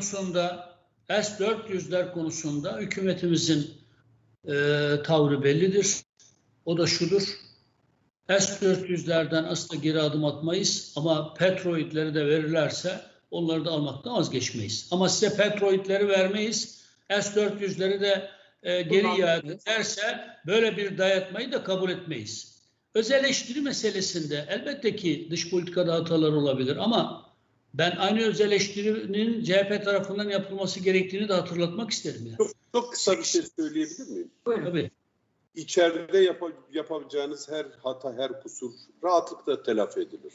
konusunda S-400'ler konusunda hükümetimizin e, tavrı bellidir. O da şudur. S-400'lerden asla geri adım atmayız ama Petroid'leri de verirlerse onları da almaktan vazgeçmeyiz. Ama size Petroid'leri vermeyiz. S-400'leri de e, geri iade Kullanmayız. ederse böyle bir dayatmayı da kabul etmeyiz. Öz eleştiri meselesinde elbette ki dış politikada hatalar olabilir ama ben aynı öz eleştirinin CHP tarafından yapılması gerektiğini de hatırlatmak isterim. Yani. Çok, çok kısa bir şey söyleyebilir miyim? Buyurun. Tabii. İçeride yapa- yapabileceğiniz her hata, her kusur rahatlıkla telafi edilir.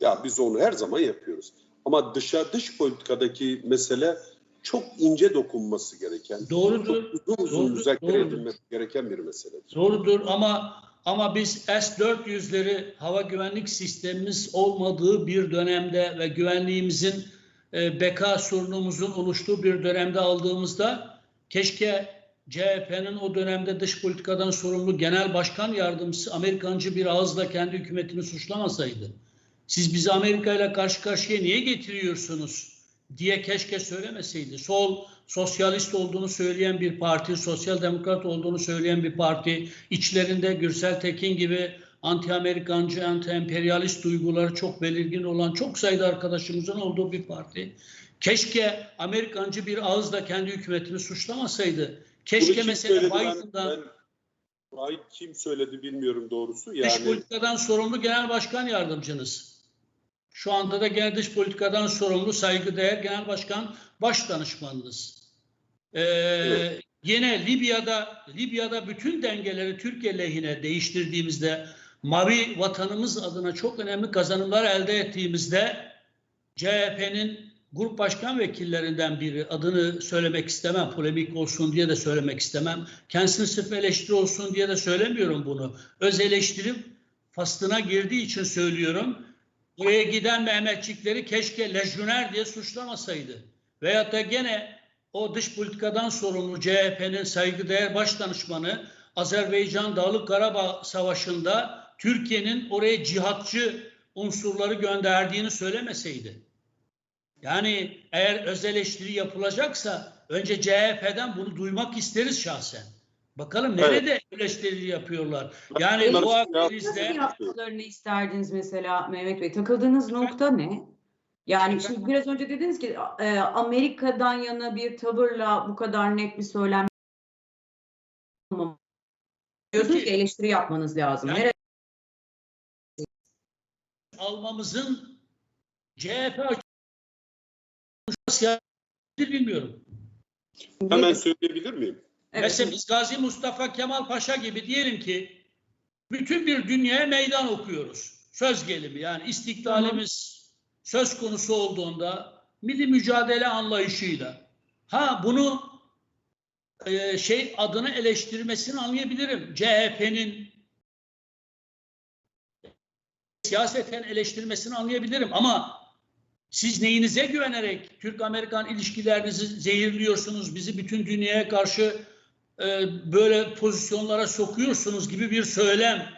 Ya biz onu her zaman yapıyoruz. Ama dışa dış politikadaki mesele çok ince dokunması gereken, Doğrudur. çok uzun uzun Doğrudur, müzakere doğrudur. edilmesi gereken bir meseledir. Doğrudur ama ama biz S-400'leri hava güvenlik sistemimiz olmadığı bir dönemde ve güvenliğimizin e, beka sorunumuzun oluştuğu bir dönemde aldığımızda keşke CHP'nin o dönemde dış politikadan sorumlu genel başkan yardımcısı Amerikancı bir ağızla kendi hükümetini suçlamasaydı. Siz bizi Amerika ile karşı karşıya niye getiriyorsunuz diye keşke söylemeseydi. Sol sosyalist olduğunu söyleyen bir parti, sosyal demokrat olduğunu söyleyen bir parti, içlerinde Gürsel Tekin gibi anti-Amerikancı, anti-emperyalist duyguları çok belirgin olan çok sayıda arkadaşımızın olduğu bir parti. Keşke Amerikancı bir ağızla kendi hükümetini suçlamasaydı. Keşke mesela ben- Biden'dan ben- Ay kim söyledi bilmiyorum doğrusu. dış Yani politikadan sorumlu genel başkan yardımcınız. Şu anda da genel dış politikadan sorumlu saygıdeğer genel başkan baş danışmanınız. Ee, Evet. Yine Libya'da Libya'da bütün dengeleri Türkiye lehine değiştirdiğimizde mavi vatanımız adına çok önemli kazanımlar elde ettiğimizde CHP'nin grup başkan vekillerinden biri adını söylemek istemem polemik olsun diye de söylemek istemem. Kendisini sırf eleştiri olsun diye de söylemiyorum bunu. Öz eleştirim faslına girdiği için söylüyorum. Oraya giden Mehmetçikleri keşke lejyoner diye suçlamasaydı. Veyahut da gene o dış politikadan sorumlu CHP'nin saygıdeğer baş danışmanı Azerbaycan Dağlık Karabağ Savaşı'nda Türkiye'nin oraya cihatçı unsurları gönderdiğini söylemeseydi. Yani eğer öz eleştiri yapılacaksa önce CHP'den bunu duymak isteriz şahsen. Bakalım nerede eleştiri yapıyorlar. Yani bu Bunları- Nasıl krizde yaptıklarını isterdiniz mesela Mehmet Bey? Takıldığınız nokta ne? Yani şimdi biraz önce dediniz ki e, Amerika'dan yana bir tavırla bu kadar net bir söylem diyorsunuz ki eleştiri yapmanız lazım. Yani- Nerede? almamızın CHP açısından bilmiyorum. hemen söyleyebilir miyim? Evet. Mesela biz Gazi Mustafa Kemal Paşa gibi diyelim ki bütün bir dünyaya meydan okuyoruz. Söz gelimi yani istiklalimiz söz konusu olduğunda milli mücadele anlayışıyla. Ha bunu e, şey adını eleştirmesini anlayabilirim. CHP'nin siyaseten eleştirmesini anlayabilirim ama siz neyinize güvenerek Türk-Amerikan ilişkilerinizi zehirliyorsunuz, bizi bütün dünyaya karşı e, böyle pozisyonlara sokuyorsunuz gibi bir söylem.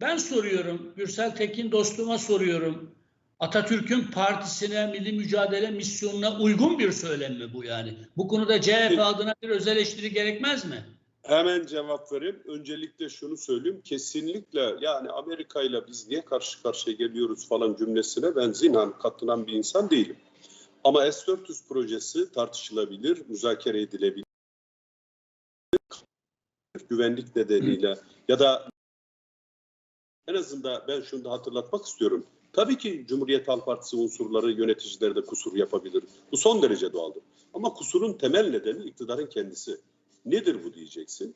Ben soruyorum, Gürsel Tekin dostuma soruyorum. Atatürk'ün partisine, milli mücadele misyonuna uygun bir söylem mi bu yani? Bu konuda CHP adına bir öz eleştiri gerekmez mi? Hemen cevap vereyim. Öncelikle şunu söyleyeyim. Kesinlikle yani Amerika ile biz niye karşı karşıya geliyoruz falan cümlesine ben zinan katılan bir insan değilim. Ama S-400 projesi tartışılabilir, müzakere edilebilir. Güvenlik nedeniyle ya da en azından ben şunu da hatırlatmak istiyorum. Tabii ki Cumhuriyet Halk Partisi unsurları, yöneticileri de kusur yapabilir. Bu son derece doğaldır. Ama kusurun temel nedeni iktidarın kendisi. Nedir bu diyeceksin?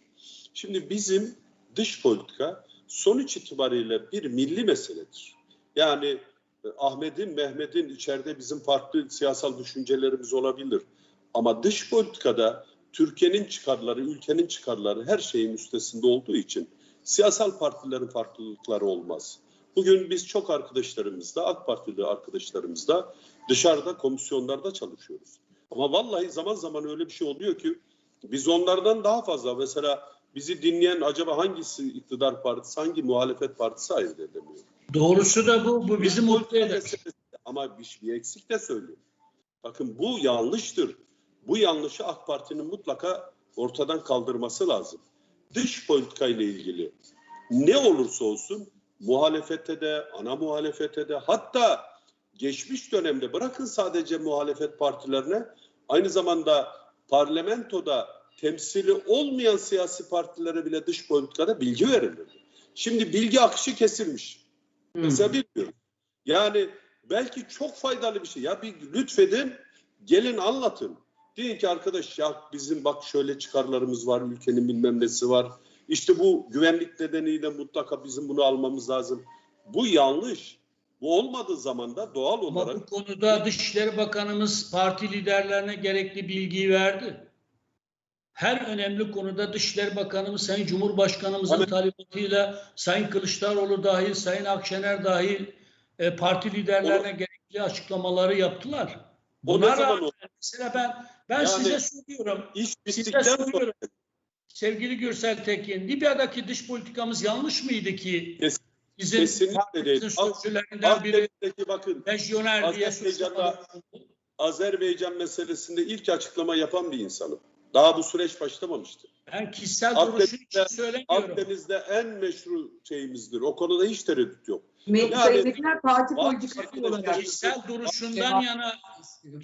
Şimdi bizim dış politika sonuç itibariyle bir milli meseledir. Yani e, Ahmet'in, Mehmet'in içeride bizim farklı siyasal düşüncelerimiz olabilir. Ama dış politikada Türkiye'nin çıkarları, ülkenin çıkarları her şeyin üstesinde olduğu için siyasal partilerin farklılıkları olmaz. Bugün biz çok arkadaşlarımızla, AK Partili arkadaşlarımızla dışarıda komisyonlarda çalışıyoruz. Ama vallahi zaman zaman öyle bir şey oluyor ki biz onlardan daha fazla mesela bizi dinleyen acaba hangisi iktidar partisi, hangi muhalefet partisi ayırt edemiyor. Doğrusu da bu. Bu bizi mutlu eder. Ama bir, bir eksik de söylüyorum. Bakın bu yanlıştır. Bu yanlışı AK Parti'nin mutlaka ortadan kaldırması lazım. Dış politika ile ilgili ne olursa olsun muhalefete de, ana muhalefete de hatta geçmiş dönemde bırakın sadece muhalefet partilerine aynı zamanda parlamentoda temsili olmayan siyasi partilere bile dış politikada bilgi verilirdi. Şimdi bilgi akışı kesilmiş. Hı. Mesela bilmiyorum. Yani belki çok faydalı bir şey. Ya bir lütfedin, gelin anlatın. Deyin ki arkadaş ya bizim bak şöyle çıkarlarımız var, ülkenin bilmem nesi var. İşte bu güvenlik nedeniyle mutlaka bizim bunu almamız lazım. Bu yanlış. Bu olmadığı zaman da doğal Ama olarak bu konuda Dışişleri Bakanımız parti liderlerine gerekli bilgiyi verdi. Her önemli konuda Dışişleri Bakanımız Sayın Cumhurbaşkanımızın Evet. talimatıyla Sayın Kılıçdaroğlu dahil, Sayın Akşener dahil e, parti liderlerine gerekli açıklamaları yaptılar. O ne Buna zaman oldu? mesela ben ben Yani- size soruyorum. iş Size sonra soruyorum. Sevgili Gürsel Tekin, Libya'daki dış politikamız yanlış mıydı ki? Kes- Bizim kesinlikle değil. sözcülerinden biri bakın lejyoner diye. Azerbaycan meselesinde ilk açıklama yapan bir insanım. Daha bu süreç başlamamıştı. Ben kişisel duruşum için söylemiyorum. Akdeniz'de en meşru şeyimizdir. O konuda hiç tereddüt yok. Me- Yani- Sayındakiler parti Bak- politikası Bak- olarak. Kişisel duruşundan yana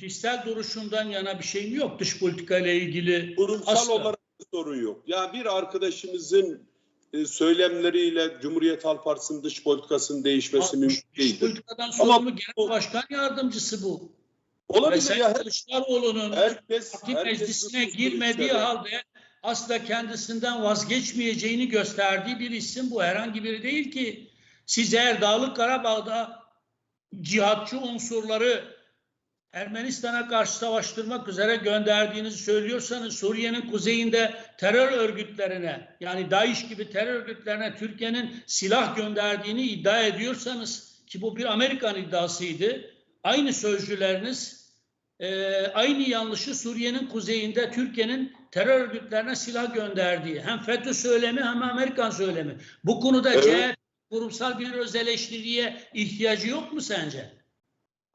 kişisel duruşundan yana bir şeyim yok dış politika ile ilgili. Kurumsal Asla. olarak bir sorun yok. Ya bir arkadaşımızın e, söylemleriyle Cumhuriyet Halk Partisi'nin dış politikasının değişmesi mümkün Dış değildir. politikadan sorumlu genel bu- başkan yardımcısı bu. Olabilir Sayın ya. Kılıçdaroğlu'nun Herkes, parti herkes meclisine girmediği halde asla kendisinden vazgeçmeyeceğini gösterdiği bir isim bu. Herhangi biri değil ki. Siz eğer Dağlık Karabağ'da cihatçı unsurları Ermenistan'a karşı savaştırmak üzere gönderdiğinizi söylüyorsanız Suriye'nin kuzeyinde terör örgütlerine yani DAEŞ gibi terör örgütlerine Türkiye'nin silah gönderdiğini iddia ediyorsanız ki bu bir Amerikan iddiasıydı. Aynı sözcüleriniz e, aynı yanlışı Suriye'nin kuzeyinde Türkiye'nin terör örgütlerine silah gönderdiği hem FETÖ söylemi hem Amerikan söylemi. Bu konuda Evet. CHP kurumsal bir öz eleştiriye ihtiyacı yok mu sence?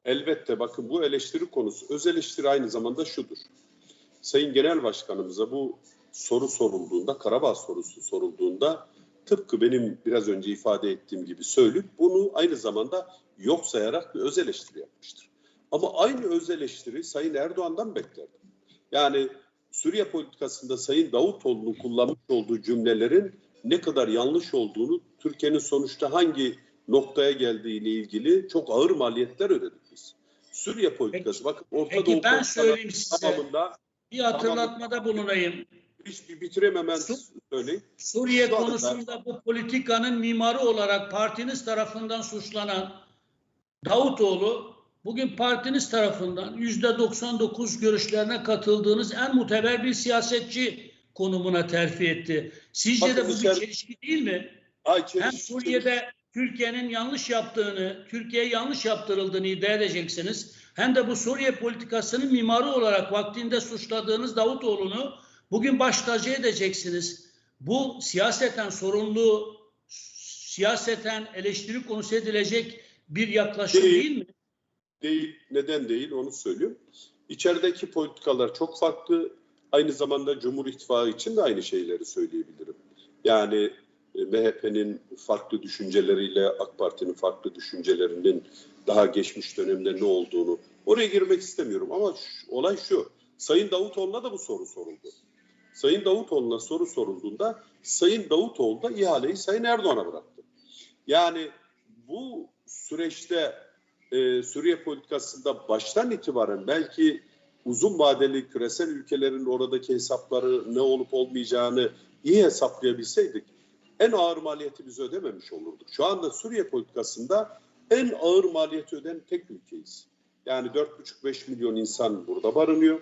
Elbette bakın bu eleştiri konusu. Öz eleştiri aynı zamanda şudur. Sayın Genel Başkanımıza bu soru sorulduğunda, Karabağ sorusu sorulduğunda tıpkı benim biraz önce ifade ettiğim gibi söyleyip bunu aynı zamanda yok sayarak bir öz eleştiri yapmıştır. Ama aynı öz eleştiri Sayın Erdoğan'dan beklerdim. Yani Suriye politikasında Sayın Davutoğlu'nun kullanmış olduğu cümlelerin ne kadar yanlış olduğunu, Türkiye'nin sonuçta hangi noktaya geldiğiyle ilgili çok ağır maliyetler ödedik biz. Suriye politikası bakın Orta Peki Doğu ben söyleyeyim size. tamamında Bir hatırlatmada bulunayım. hiç bir bitirememen Su- söyleyin. Suriye Şu konusunda bu politikanın mimarı olarak partiniz tarafından suçlanan Davutoğlu bugün partiniz tarafından yüzde 99 görüşlerine katıldığınız en muteber bir siyasetçi konumuna terfi etti. Sizce Bakın de bu bir çelişki değil mi? Ay, Hem çeliş- Suriye'de Türkiye'nin yanlış yaptığını, Türkiye'ye yanlış yaptırıldığını iddia edeceksiniz. Hem de bu Suriye politikasının mimarı olarak vaktinde suçladığınız Davutoğlu'nu bugün baş tacı edeceksiniz. Bu siyaseten sorumlu, siyaseten eleştiri konusu edilecek bir yaklaşım Değil. değil mi? Değil. Neden değil onu söyleyeyim. İçerideki politikalar çok farklı. Aynı zamanda Cumhur İttifakı için de aynı şeyleri söyleyebilirim. Yani e, MHP'nin farklı düşünceleriyle AK Parti'nin farklı düşüncelerinin daha geçmiş dönemde ne olduğunu oraya girmek istemiyorum ama şu- olay şu. Sayın Davutoğlu'na da bu soru soruldu. Sayın Davutoğlu'na soru sorulduğunda Sayın Davutoğlu da ihaleyi Sayın Erdoğan'a bıraktı. Yani bu süreçte e, Suriye politikasında baştan itibaren belki uzun vadeli küresel ülkelerin oradaki hesapları ne olup olmayacağını iyi hesaplayabilseydik en ağır maliyeti biz ödememiş olurduk. Şu anda Suriye politikasında en ağır maliyeti öden tek ülkeyiz. Yani 4,5-5 milyon insan burada barınıyor.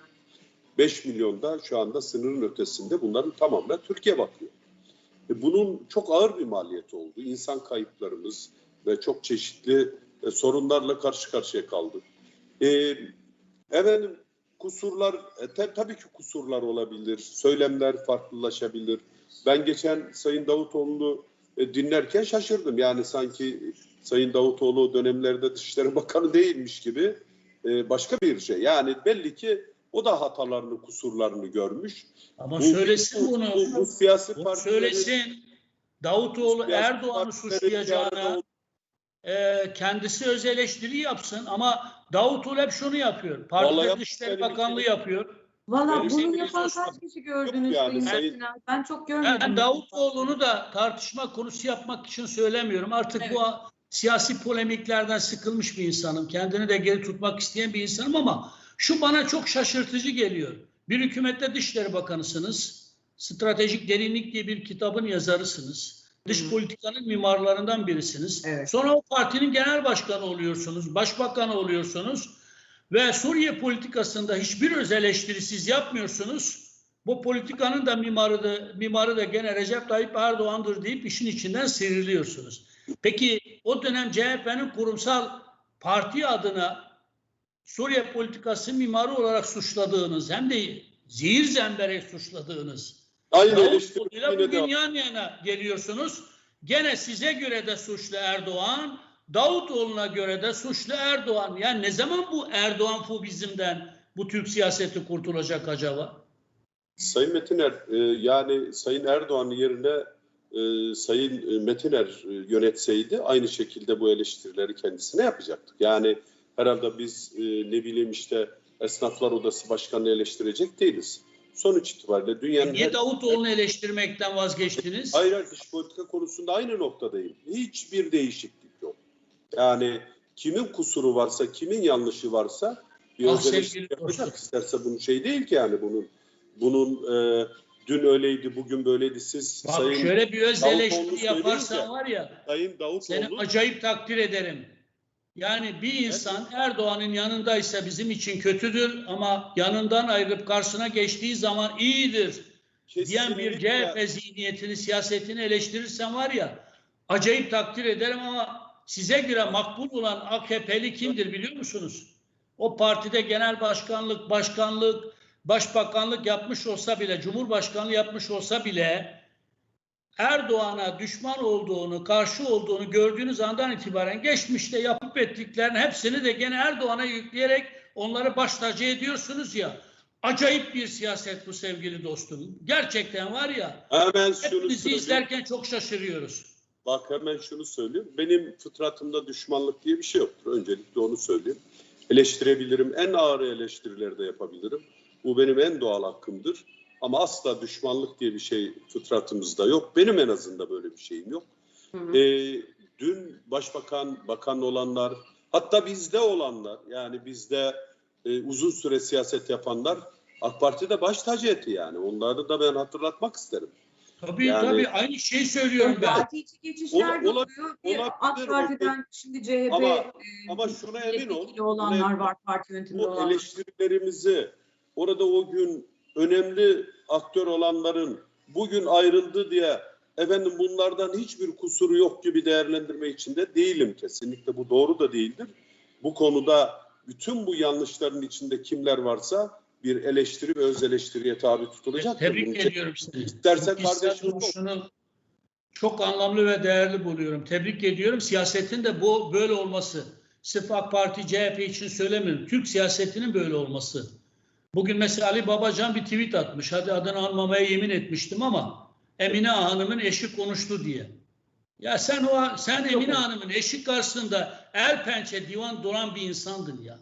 5 milyon da şu anda sınırın ötesinde bunların tamamına Türkiye bakıyor. E, bunun çok ağır bir maliyeti oldu. İnsan kayıplarımız ve çok çeşitli e, sorunlarla karşı karşıya kaldık. E, efendim kusurlar, e, te- tabii ki kusurlar olabilir, söylemler farklılaşabilir. Ben geçen Sayın Davutoğlu'nu e, dinlerken şaşırdım. Yani sanki Sayın Davutoğlu dönemlerde Dışişleri Bakanı değilmiş gibi e, başka bir şey. Yani belli ki o da hatalarını, kusurlarını görmüş. Ama Bu- söylesin bu, bunu. Bu, bu siyasi Bunu partilerin- söylesin. Davutoğlu Erdoğan'ı suçlayacağına e, kendisi öz eleştiri yapsın ama Davutoğlu hep şunu yapıyor. Partide Dışişleri Bakanlığı yapıyor. Valla bunu yapan kaç kişi gördünüz yani Sayın? Ben çok görmedim. Ben Davutoğlu'nu da tartışma konusu yapmak için söylemiyorum. Artık bu siyasi polemiklerden sıkılmış bir insanım. Kendini de geri tutmak isteyen bir insanım ama şu bana çok şaşırtıcı geliyor. Bir hükümette Dışişleri Bakanısınız. Stratejik Derinlik diye bir kitabın yazarısınız. Dış politikanın mimarlarından birisiniz. Evet. Sonra o partinin genel başkanı oluyorsunuz, başbakanı oluyorsunuz ve Suriye politikasında hiçbir öz eleştiri siz yapmıyorsunuz. Bu politikanın da mimarı da, mimarı da gene Recep Tayyip Erdoğan'dır deyip işin içinden sıyrılıyorsunuz. Peki o dönem CHP'nin kurumsal parti adına Suriye politikası mimarı olarak suçladığınız hem de zehir zemberek suçladığınız Aynı yine bugün yan yana geliyorsunuz. Gene size göre de suçlu Erdoğan, Davutoğlu'na göre de suçlu Erdoğan. Yani ne zaman bu Erdoğan fobizmden bu Türk siyaseti kurtulacak acaba? Sayın Metiner e, yani Sayın Erdoğan yerine e, Sayın Metiner e, yönetseydi aynı şekilde bu eleştirileri kendisine yapacaktık. Yani herhalde biz e, ne bileyim işte Esnaflar Odası Başkanı'nı eleştirecek değiliz. Sonuç itibariyle dünyanın Niye Davutoğlu'nu eleştirmekten vazgeçtiniz? Hayır, hayır dış politika konusunda aynı noktadayım. Hiçbir değişiklik yok. Yani kimin kusuru varsa, kimin yanlışı varsa bir Ah öz eleştiri sevgili yapacak isterse bunun şey değil ki yani bunun bunun e, dün öyleydi, bugün böyleydi. Siz Bak Sayın, şöyle bir öz eleştiri yaparsan var ya Sayın Davutoğlu seni acayip takdir ederim. Yani bir insan Erdoğan'ın yanındaysa bizim için kötüdür ama yanından ayrılıp karşısına geçtiği zaman iyidir. diyen bir kesinlikle- CHP zihniyetini, siyasetini eleştirirsen var ya acayip takdir ederim ama size göre makbul olan AKP'li kimdir biliyor musunuz? O partide genel başkanlık, başkanlık, başbakanlık yapmış olsa bile, cumhurbaşkanlığı yapmış olsa bile Erdoğan'a düşman olduğunu, karşı olduğunu gördüğünüz andan itibaren geçmişte yapıp ettiklerin hepsini de gene Erdoğan'a yükleyerek onları baş tacı ediyorsunuz ya. Acayip bir siyaset bu sevgili dostum. Gerçekten var ya Hemen şunu söyleyeyim. izlerken çok şaşırıyoruz. Bak hemen şunu söyleyeyim. Benim fıtratımda düşmanlık diye bir şey yoktur. Öncelikle onu söyleyeyim. Eleştirebilirim. En ağır eleştirileri de yapabilirim. Bu benim en doğal hakkımdır. Ama asla düşmanlık diye bir şey fıtratımızda yok. Benim en azından böyle bir şeyim yok. Hı hı. Ee, dün başbakan, bakan olanlar, hatta bizde olanlar, yani bizde e, uzun süre siyaset yapanlar AK Parti'de baş tacı etti yani. Onları da ben hatırlatmak isterim. Tabii Yani- tabii aynı şeyi söylüyorum ben. Parti içi geçişler Ola- oluyor. Bir olabilir, AK Parti'den şimdi CHP Ama- e, ama şuna emin ol, olanlar var, parti yönetiminde bu olanlar. eleştirilerimizi orada o gün önemli aktör olanların bugün ayrıldı diye efendim bunlardan hiçbir kusuru yok gibi değerlendirme içinde değilim kesinlikle bu doğru da değildir. Bu konuda bütün bu yanlışların içinde kimler varsa bir eleştiri ve öz eleştiriye tabi tutulacaktır. Bunun Tebrik için ediyorum seni. İsterse Bu kişisel kardeşim çok anlamlı ve değerli buluyorum. Tebrik ediyorum. Siyasetin de bu böyle olması. Sırf AK Parti, CHP için söylemiyorum. Türk siyasetinin böyle olması. Bugün mesela Ali Babacan bir tweet atmış. Hadi adını anmamaya yemin etmiştim ama Emine Hanım'ın eşi konuştu diye. Ya sen o sen Emine Hanım'ın eşi karşısında el pençe divan duran bir insandın ya.